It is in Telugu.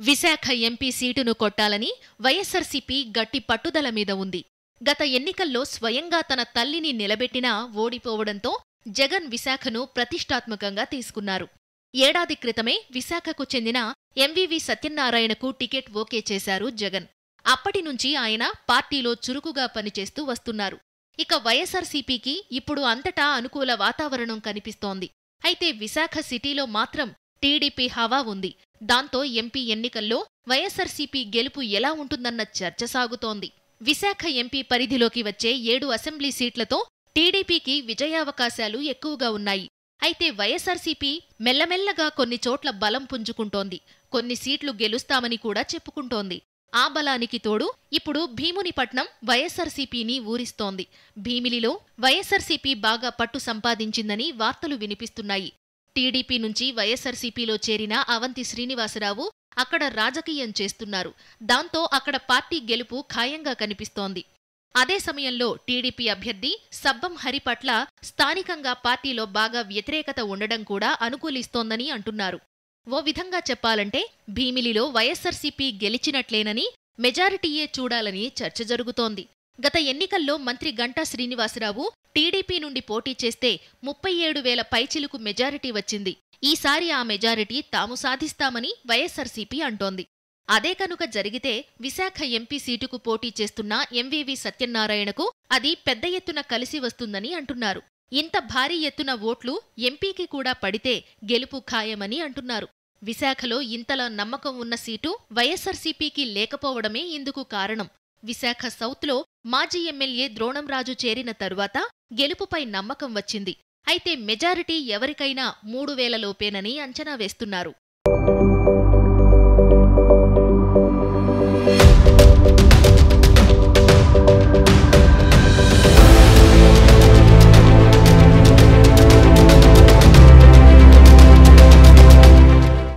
విశాఖ ఎంపీ సీటును కొట్టాలని వైఎస్సార్సీపీ గట్టి పట్టుదల మీద ఉంది. గత ఎన్నికల్లో స్వయంగా తన తల్లిని నిలబెట్టినా ఓడిపోవడంతో జగన్ విశాఖను ప్రతిష్టాత్మకంగా తీసుకున్నారు. ఏడాది క్రితమే విశాఖకు చెందిన ఎంవివి సత్యనారాయణకు టికెట్ ఓకే చేశారు జగన్. అప్పటినుంచి ఆయన పార్టీలో చురుకుగా పనిచేస్తూ వస్తున్నారు. ఇక వైఎస్ఆర్సీపీకి ఇప్పుడు అంతటా అనుకూల వాతావరణం కనిపిస్తోంది. అయితే విశాఖ సిటీలో మాత్రం టీడీపీ హవా ఉంది. దాంతో ఎంపీ ఎన్నికల్లో వైఎస్ఆర్సీపీ గెలుపు ఎలా ఉంటుందన్న చర్చ సాగుతోంది. విశాఖ ఎంపీ పరిధిలోకి వచ్చే ఏడు అసెంబ్లీ సీట్లతో టీడీపీకి విజయావకాశాలు ఎక్కువగా ఉన్నాయి. అయితే వైఎస్ఆర్సీపీ మెల్లమెల్లగా కొన్ని చోట్ల బలం పుంజుకుంటోంది. కొన్ని సీట్లు గెలుస్తామని కూడా చెప్పుకుంటోంది. ఆ బలానికి తోడు ఇప్పుడు భీమునిపట్నం వైఎస్సార్సీపీని ఊరిస్తోంది. భీమిలిలో వైఎస్సార్సీపీ బాగా పట్టు సంపాదించిందని వార్తలు వినిపిస్తున్నాయి. టీడీపీ నుంచి వైఎస్ఆర్సీపీలో చేరిన అవంతి శ్రీనివాసరావు అక్కడ రాజకీయం చేస్తున్నారు. దాంతో అక్కడ పార్టీ గెలుపు ఖాయంగా కనిపిస్తోంది. అదే సమయంలో టీడీపీ అభ్యర్థి సబ్బం హరి పట్ల స్థానికంగా పార్టీలో బాగా వ్యతిరేకత ఉండడం కూడా అనుకూలిస్తోందని అంటున్నారు. ఓ విధంగా చెప్పాలంటే భీమిలిలో వైఎస్సార్సీపీ గెలిచినట్లేనని మెజారిటీయే చూడాలని చర్చ జరుగుతోంది. గత ఎన్నికల్లో మంత్రి గంటా శ్రీనివాసరావు టీడీపీ నుండి పోటీ చేస్తే ముప్పై ఏడు వేల పైచిలుకు మెజారిటీ వచ్చింది. ఈసారి ఆ మెజారిటీ తాము సాధిస్తామని వైఎస్సార్సీపీ అంటోంది. అదే కనుక జరిగితే విశాఖ ఎంపీ సీటుకు పోటీ చేస్తున్న ఎంవివి సత్యనారాయణకు అది పెద్ద ఎత్తున కలిసి వస్తుందని అంటున్నారు. ఇంత భారీ ఎత్తున ఓట్లు ఎంపీకి కూడా పడితే గెలుపు ఖాయమని అంటున్నారు. విశాఖలో ఇంతలా నమ్మకం ఉన్న సీటు వైఎస్సార్సీపీకి లేకపోవడమే ఇందుకు కారణం. విశాఖ సౌత్లో మాజీ ఎమ్మెల్యే ద్రోణంరాజు చేరిన తరువాత గెలుపుపై నమ్మకం వచ్చింది. అయితే మెజారిటీ ఎవరికైనా మూడు వేలలోపేనని అంచనా వేస్తున్నారు.